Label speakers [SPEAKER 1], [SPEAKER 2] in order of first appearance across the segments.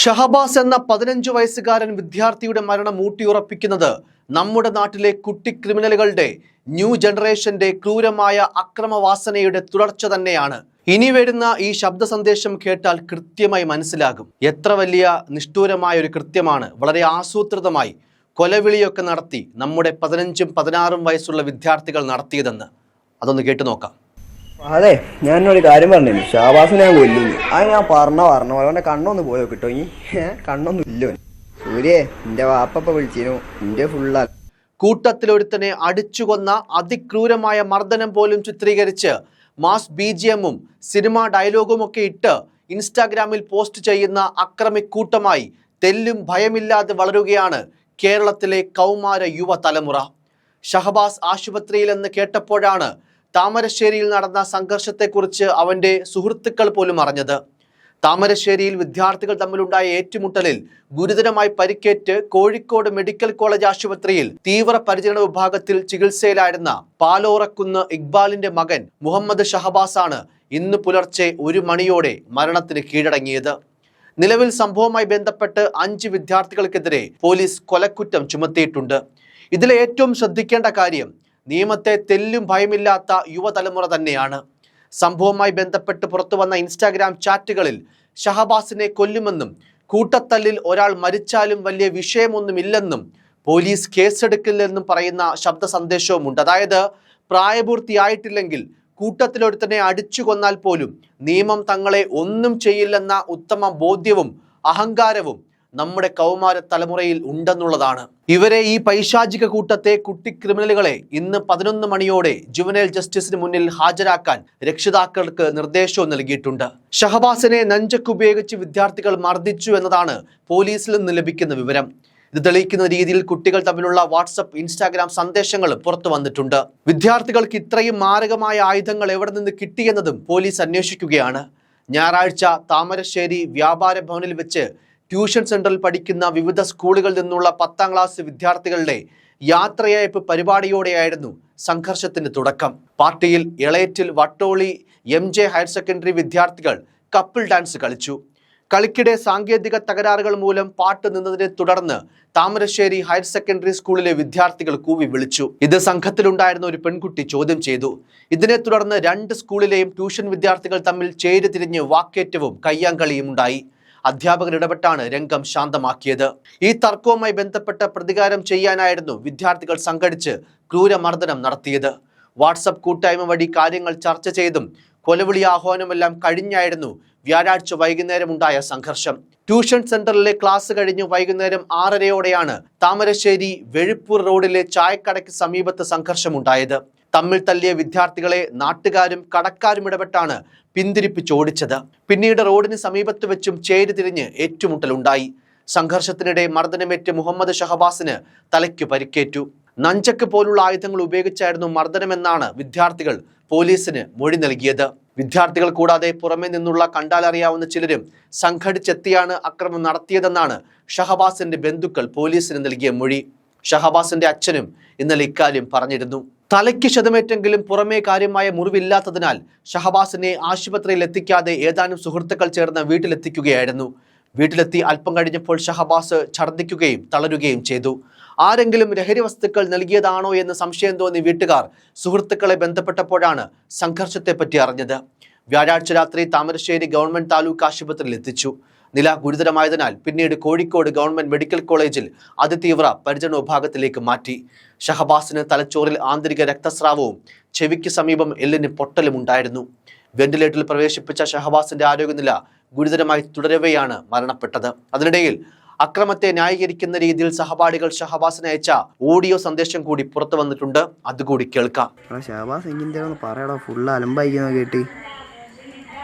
[SPEAKER 1] ഷഹബാസ് എന്ന പതിനഞ്ചു വയസ്സുകാരൻ വിദ്യാർത്ഥിയുടെ മരണം ഊട്ടിയുറപ്പിക്കുന്നത് നമ്മുടെ നാട്ടിലെ കുട്ടി ക്രിമിനലുകളുടെ ന്യൂ ജനറേഷന്റെ ക്രൂരമായ അക്രമവാസനയുടെ തുടർച്ച തന്നെയാണ്. ഇനി വരുന്ന ഈ ശബ്ദ സന്ദേശം കേട്ടാൽ കൃത്യമായി മനസ്സിലാകും. എത്ര വലിയ നിഷ്ഠൂരമായ ഒരു കൃത്യമാണ്. വളരെ ആസൂത്രിതമായി കൊലവിളിയൊക്കെ നടത്തി നമ്മുടെ പതിനഞ്ചും പതിനാറും വയസ്സുള്ള വിദ്യാർത്ഥികൾ നടത്തിയതെന്ന്. അതൊന്ന് കേട്ടു നോക്കാം.
[SPEAKER 2] അതെ ഞാനൊരു കാര്യം പറഞ്ഞു ഷാബാസ് ഞാൻ കൊല്ലുന്നു ആ ഞാൻ പറഞ്ഞ പറഞ്ഞ. അവന്റെ കണ്ണൊന്ന് പോയോ കിട്ടോ ഇനി കണ്ണൊന്നും ഇല്ലോ സൂര്യേ എന്റെ വാപ്പപ്പ വിളിച്ചിരുന്നു. എന്റെ ഫുള്ള
[SPEAKER 1] കൂട്ടത്തിലൊരുത്തനെ അടിച്ചുകൊന്ന അതിക്രൂരമായ മർദ്ദനം പോലും ചിത്രീകരിച്ച് മാസ് ബി ജി എമ്മും സിനിമാ ഡയലോഗും ഒക്കെ ഇട്ട് ഇൻസ്റ്റാഗ്രാമിൽ പോസ്റ്റ് ചെയ്യുന്ന അക്രമിക്കൂട്ടമായി തെല്ലും ഭയമില്ലാതെ വളരുകയാണ് കേരളത്തിലെ കൗമാര യുവതലമുറ. ഷഹബാസ് ആശുപത്രിയിലെന്ന് കേട്ടപ്പോഴാണ് താമരശ്ശേരിയിൽ നടന്ന സംഘർഷത്തെക്കുറിച്ച് അവന്റെ സുഹൃത്തുക്കൾ പോലും അറിഞ്ഞത്. താമരശ്ശേരിയിൽ വിദ്യാർത്ഥികൾ തമ്മിലുണ്ടായ ഏറ്റുമുട്ടലിൽ ഗുരുതരമായി പരിക്കേറ്റ് കോഴിക്കോട് മെഡിക്കൽ കോളേജ് ആശുപത്രിയിൽ തീവ്രപരിചരണ വിഭാഗത്തിൽ ചികിത്സയിലായിരുന്ന പാലോറക്കുന്ന് ഇക്ബാലിന്റെ മകൻ മുഹമ്മദ് ഷഹബാസാണ് ഇന്ന് പുലർച്ചെ ഒരു മണിയോടെ മരണത്തിന് കീഴടങ്ങിയത്. നിലവിൽ സംഭവവുമായി ബന്ധപ്പെട്ട് അഞ്ച് വിദ്യാർത്ഥികൾക്കെതിരെ പോലീസ് കൊലക്കുറ്റം ചുമത്തിയിട്ടുണ്ട്. ഇതിലെ ഏറ്റവും ശ്രദ്ധിക്കേണ്ട കാര്യം നിയമത്തെ തെല്ലും ഭയമില്ലാത്ത യുവതലമുറ തന്നെയാണ്. സംഭവവുമായി ബന്ധപ്പെട്ട് പുറത്തുവന്ന ഇൻസ്റ്റാഗ്രാം ചാറ്റുകളിൽ ഷഹബാസിനെ കൊല്ലുമെന്നും കൂട്ടത്തല്ലിൽ ഒരാൾ മരിച്ചാലും വലിയ വിഷയമൊന്നുമില്ലെന്നും പോലീസ് കേസെടുക്കില്ലെന്നും പറയുന്ന ശബ്ദ സന്ദേശവുമുണ്ട് അതായത് പ്രായപൂർത്തിയായിട്ടില്ലെങ്കിൽ കൂട്ടത്തിലൊരുത്തനെ അടിച്ചു കൊന്നാൽ പോലും നിയമം തങ്ങളെ ഒന്നും ചെയ്യില്ലെന്ന ഉത്തമ ബോധ്യവും അഹങ്കാരവും നമ്മുടെ കൗമാര തലമുറയിൽ ഉണ്ടെന്നുള്ളതാണ്. ഇവരെ ഈ പൈശാചിക കൂട്ടത്തെ കുട്ടി ക്രിമിനലുകളെ ഇന്ന് പതിനൊന്ന് മണിയോടെ ജുവനൈൽ ജസ്റ്റിസിന് മുന്നിൽ ഹാജരാക്കാൻ രക്ഷിതാക്കൾക്ക് നിർദ്ദേശവും നൽകിയിട്ടുണ്ട്. ഷഹബാസിനെ നഞ്ചക്ക് ഉപയോഗിച്ച് വിദ്യാർത്ഥികൾ മർദ്ദിച്ചു എന്നതാണ് പോലീസിൽ നിന്ന് ലഭിക്കുന്ന വിവരം. ഇത് തെളിയിക്കുന്ന രീതിയിൽ കുട്ടികൾ തമ്മിലുള്ള വാട്സപ്പ് ഇൻസ്റ്റാഗ്രാം സന്ദേശങ്ങൾ പുറത്തു വന്നിട്ടുണ്ട്. വിദ്യാർത്ഥികൾക്ക് ഇത്രയും മാരകമായ ആയുധങ്ങൾ എവിടെ നിന്ന് കിട്ടിയെന്നതും പോലീസ് അന്വേഷിക്കുകയാണ്. ഞായറാഴ്ച താമരശ്ശേരി വ്യാപാര ഭവനിൽ വെച്ച് ട്യൂഷൻ സെന്ററിൽ പഠിക്കുന്ന വിവിധ സ്കൂളുകളിൽ നിന്നുള്ള പത്താം ക്ലാസ് വിദ്യാർത്ഥികളുടെ യാത്രയയപ്പ് പരിപാടിയോടെയായിരുന്നു സംഘർഷത്തിന് തുടക്കം. പാർട്ടിയിൽ എളയറ്റിൽ Vattoli M J higher secondary വിദ്യാർത്ഥികൾ കപ്പിൾ ഡാൻസ് കളിച്ചു. കളിക്കിടെ സാങ്കേതിക തകരാറുകൾ മൂലം പാട്ട് നിന്നതിനെ തുടർന്ന് താമരശ്ശേരി ഹയർ സെക്കൻഡറി സ്കൂളിലെ വിദ്യാർത്ഥികൾ കൂവി വിളിച്ചു. ഇത് സംഘത്തിലുണ്ടായിരുന്ന ഒരു പെൺകുട്ടി ചോദ്യം ചെയ്തു. ഇതിനെ തുടർന്ന് രണ്ട് സ്കൂളിലെയും ട്യൂഷൻ വിദ്യാർത്ഥികൾ തമ്മിൽ ചേരിതിരിഞ്ഞ് വാക്കേറ്റവും കയ്യാങ്കളിയും ഉണ്ടായി. അധ്യാപകർ ഇടപെട്ടാണ് രംഗം ശാന്തമാക്കിയത്. ഈ തർക്കവുമായി ബന്ധപ്പെട്ട പ്രതികാരം ചെയ്യാനായിരുന്നു വിദ്യാർത്ഥികൾ സംഘടിച്ച് ക്രൂരമർദ്ദനം നടത്തിയത്. വാട്സപ്പ് കൂട്ടായ്മ വഴി കാര്യങ്ങൾ ചർച്ച ചെയ്തും കൊലവിളി ആഹ്വാനമെല്ലാം കഴിഞ്ഞായിരുന്നു വ്യാഴാഴ്ച വൈകുന്നേരം ഉണ്ടായ സംഘർഷം. ട്യൂഷൻ സെന്ററിലെ ക്ലാസ് കഴിഞ്ഞ് വൈകുന്നേരം ആറരയോടെയാണ് താമരശ്ശേരി വെഴുപ്പൂർ റോഡിലെ ചായക്കടയ്ക്ക് സമീപത്ത് സംഘർഷമുണ്ടായത്. തമ്മിൽ തല്ലിയ വിദ്യാർത്ഥികളെ നാട്ടുകാരും കടക്കാരും ഇടപെട്ടാണ് പിന്തിരിപ്പിച്ചോടിച്ചത് പിന്നീട് റോഡിന് സമീപത്ത് വെച്ചും ചേരിതിരിഞ്ഞ് ഏറ്റുമുട്ടലുണ്ടായി. സംഘർഷത്തിനിടെ മർദ്ദനമേറ്റ് മുഹമ്മദ് ഷഹബാസിന് തലയ്ക്ക് പരിക്കേറ്റു. നഞ്ചക്ക് പോലുള്ള ആയുധങ്ങൾ ഉപയോഗിച്ചായിരുന്നു മർദ്ദനമെന്നാണ് വിദ്യാർത്ഥികൾ പോലീസിന് മൊഴി നൽകിയത്. വിദ്യാർത്ഥികൾ കൂടാതെ പുറമെ നിന്നുള്ള കണ്ടാലറിയാവുന്ന ചിലരും സംഘടിച്ചെത്തിയാണ് അക്രമം നടത്തിയതെന്നാണ് ഷഹബാസിന്റെ ബന്ധുക്കൾ പോലീസിന് നൽകിയ മൊഴി. ഷഹബാസിന്റെ അച്ഛനും ഇന്നലെ ഇക്കാര്യം പറഞ്ഞിരുന്നു. തലയ്ക്ക് ക്ഷതമേറ്റെങ്കിലും പുറമേ കാര്യമായ മുറിവില്ലാത്തതിനാൽ ഷഹബാസിനെ ആശുപത്രിയിൽ എത്തിക്കാതെ ഏതാനും സുഹൃത്തുക്കൾ ചേർന്ന് വീട്ടിലെത്തിക്കുകയായിരുന്നു. വീട്ടിലെത്തി അല്പം കഴിഞ്ഞപ്പോൾ ഷഹബാസ് ഛർദ്ദിക്കുകയും തളരുകയും ചെയ്തു. ആരെങ്കിലും ലഹരി വസ്തുക്കൾ നൽകിയതാണോ എന്ന് സംശയം തോന്നി വീട്ടുകാർ സുഹൃത്തുക്കളെ ബന്ധപ്പെട്ടപ്പോഴാണ് സംഘർഷത്തെപ്പറ്റി അറിഞ്ഞത്. വ്യാഴാഴ്ച രാത്രി താമരശ്ശേരി ഗവൺമെന്റ് താലൂക്ക് ആശുപത്രിയിൽ എത്തിച്ചു. നില ഗുരുതരമായതിനാൽ പിന്നീട് കോഴിക്കോട് ഗവൺമെന്റ് മെഡിക്കൽ കോളേജിൽ അതിതീവ്ര പരിചരണ വിഭാഗത്തിലേക്ക് മാറ്റി. ഷഹബാസിന് തലച്ചോറിൽ ആന്തരിക രക്തസ്രാവവും ചെവിക്ക് സമീപം എല്ലിന് പൊട്ടലും ഉണ്ടായിരുന്നു. വെന്റിലേറ്ററിൽ പ്രവേശിപ്പിച്ച ഷഹബാസിന്റെ ആരോഗ്യനില ഗുരുതരമായി തുടരവെയാണ് മരണപ്പെട്ടത്. അതിനിടയിൽ അക്രമത്തെ ന്യായീകരിക്കുന്ന രീതിയിൽ സഹപാഠികൾ ഷഹബാസിന് അയച്ച ഓഡിയോ സന്ദേശം കൂടി പുറത്തു വന്നിട്ടുണ്ട്. അതുകൂടി കേൾക്കാം.
[SPEAKER 2] ഷഹബാസ് ഒന്ന് പറയടാ ഫുള്ള് അലമ്പായിരിക്കുന്നു കേട്ടി.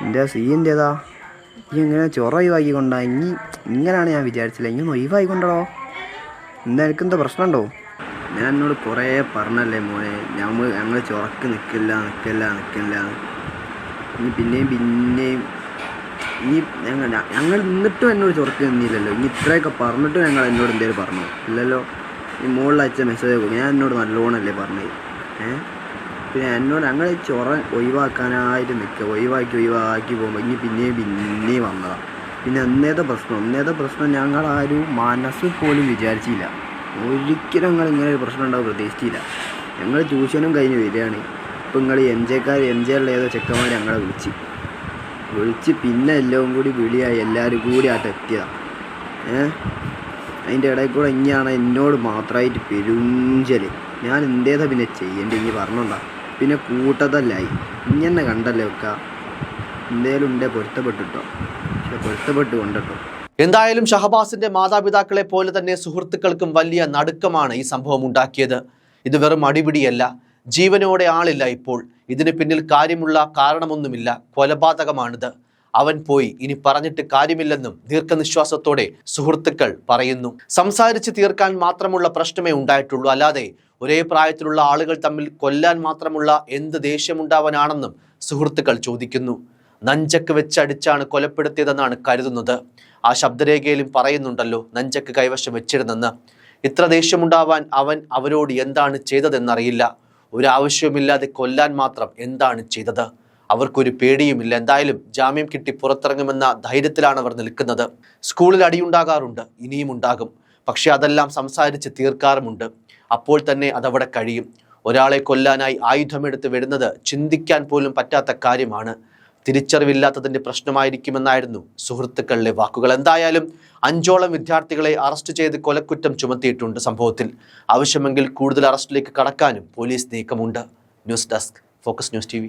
[SPEAKER 2] എന്റെ സീന്റെതാ ഈ ഇങ്ങനെ ചൊറ ഒഴിവാക്കിക്കൊണ്ടാ ഇനി ഇങ്ങനെയാണ് ഞാൻ വിചാരിച്ചില്ല ഇനി ഒന്ന് ഒഴിവായിക്കൊണ്ടോ എന്താ എനിക്കെന്താ പ്രശ്നമുണ്ടോ ഞാൻ എന്നോട് കുറേ പറഞ്ഞല്ലേ മോനെ. ഞമ്മ ഞങ്ങൾ ചൊറക്ക് നിൽക്കില്ല നിൽക്കില്ല നിൽക്കില്ല ഇനി പിന്നെയും പിന്നെയും ഇനി ഞങ്ങൾ ഞങ്ങൾ നിന്നിട്ടും എന്നോട് ചൊറക്ക് നിന്നില്ലല്ലോ. ഇനി ഇത്രയൊക്കെ പറഞ്ഞിട്ടും ഞങ്ങൾ എന്നോട് എന്തേലും പറഞ്ഞു? ഇല്ലല്ലോ. ഈ മുകളിൽ അയച്ച മെസ്സേജ് ഞാൻ എന്നോട് നല്ലോണമല്ലേ പറഞ്ഞത്. ഏഹ് പിന്നെ എന്നോട് ഞങ്ങൾ ചൊറ ഒഴിവാക്കാനായിട്ട് നിൽക്കുക ഒഴിവാക്കി ഒഴിവാക്കി പോകുമ്പോൾ ഇനി പിന്നെയും പിന്നെയും വന്നതാണ് പിന്നെ അന്നേത്തെ പ്രശ്നം അന്നേത്തെ പ്രശ്നം ഞങ്ങൾ ആരും മനസ്സിൽ പോലും വിചാരിച്ചില്ല. ഒരിക്കലും ഞങ്ങൾ ഇങ്ങനെ ഒരു പ്രശ്നം ഉണ്ടാവും പ്രതീക്ഷിച്ചില്ല. ഞങ്ങൾ ട്യൂഷനും കഴിഞ്ഞ് വരികയാണ്. ഇപ്പം നിങ്ങൾ എം ജെക്കാർ എം ജെ ഉള്ള ഏതോ ചെക്കന്മാർ ഞങ്ങളെ വിളിച്ച്. വിളിച്ച് പിന്നെ എല്ലാം കൂടി വിളിയായി എല്ലാവരും കൂടി ആട്ട് എത്തിയതാണ് ഏ? അതിന്റെ ഇടയിൽ കൂടെ ഇനിയാണ് എന്നോട് മാത്രമായിട്ട് പെരുഞ്ചൽ. ഞാൻ എന്തേതാ പിന്നെ ചെയ്യേണ്ടി ഇനി പറഞ്ഞോണ്ടാ. പിന്നെ കൂട്ടതല്ലായി. ഇങ്ങനെ കണ്ടല്ലേ വെക്ക എന്തേലും ഉണ്ടേ പൊരുത്തപ്പെട്ടിട്ടോ. പക്ഷെ പൊരുത്തപ്പെട്ട് കൊണ്ടട്ടോ.
[SPEAKER 1] എന്തായാലും ഷഹബാസിന്റെ മാതാപിതാക്കളെ പോലെ തന്നെ സുഹൃത്തുക്കൾക്കും വലിയ നടുക്കമാണ് ഈ സംഭവം ഉണ്ടാക്കിയത്. ഇത് വെറും അടിപിടിയല്ല. ജീവനോടെ ആളില്ല ഇപ്പോൾ. ഇതിന് പിന്നിൽ കാര്യമുള്ള കാരണമൊന്നുമില്ല. കൊലപാതകമാണിത്. അവൻ പോയി. ഇനി പറഞ്ഞിട്ട് കാര്യമില്ലെന്നും ദീർഘനിശ്വാസത്തോടെ സുഹൃത്തുക്കൾ പറയുന്നു. സംസാരിച്ച് തീർക്കാൻ മാത്രമുള്ള പ്രശ്നമേ ഉണ്ടായിട്ടുള്ളൂ. അല്ലാതെ ഒരേ പ്രായത്തിലുള്ള ആളുകൾ തമ്മിൽ കൊല്ലാൻ മാത്രമുള്ള എന്ത് ദേഷ്യമുണ്ടാവാനാണെന്നും സുഹൃത്തുക്കൾ ചോദിക്കുന്നു. നഞ്ചക്ക് വെച്ചടിച്ചാണ് കൊലപ്പെടുത്തിയതെന്നാണ് കരുതുന്നത്. ആ ശബ്ദരേഖയിലും പറയുന്നുണ്ടല്ലോ നഞ്ചക്ക് കൈവശം വെച്ചിരുന്നെന്ന്. ഇത്ര ദേഷ്യമുണ്ടാവാൻ അവൻ അവരോട് എന്താണ് ചെയ്തതെന്നറിയില്ല. ഒരു ആവശ്യവുമില്ലാതെ കൊല്ലാൻ മാത്രം എന്താണ് ചെയ്തത്? അവർക്കൊരു പേടിയുമില്ല. എന്തായാലും ജാമ്യം കിട്ടി പുറത്തിറങ്ങുമെന്ന ധൈര്യത്തിലാണ് അവർ നിൽക്കുന്നത്. സ്കൂളിൽ അടിയുണ്ടാകാറുണ്ട് ഇനിയും ഉണ്ടാകും. പക്ഷെ അതെല്ലാം സംസാരിച്ച് തീർക്കാറുമുണ്ട്. അപ്പോൾ തന്നെ അതവിടെ കഴിയും. ഒരാളെ കൊല്ലാനായി ആയുധമെടുത്ത് വരുന്നത് ചിന്തിക്കാൻ പോലും പറ്റാത്ത കാര്യമാണ്. തിരിച്ചറിവില്ലാത്തതിന്റെ പ്രശ്നമായിരിക്കുമെന്നായിരുന്നു സുഹൃത്തുക്കളിലെ വാക്കുകൾ. എന്തായാലും അഞ്ചോളം വിദ്യാർത്ഥികളെ അറസ്റ്റ് ചെയ്ത് കൊലക്കുറ്റം ചുമത്തിയിട്ടുണ്ട് സംഭവത്തിൽ. ആവശ്യമെങ്കിൽ കൂടുതൽ അറസ്റ്റിലേക്ക് കടക്കാനും പോലീസ് നീക്കമുണ്ട്. News desk focus news T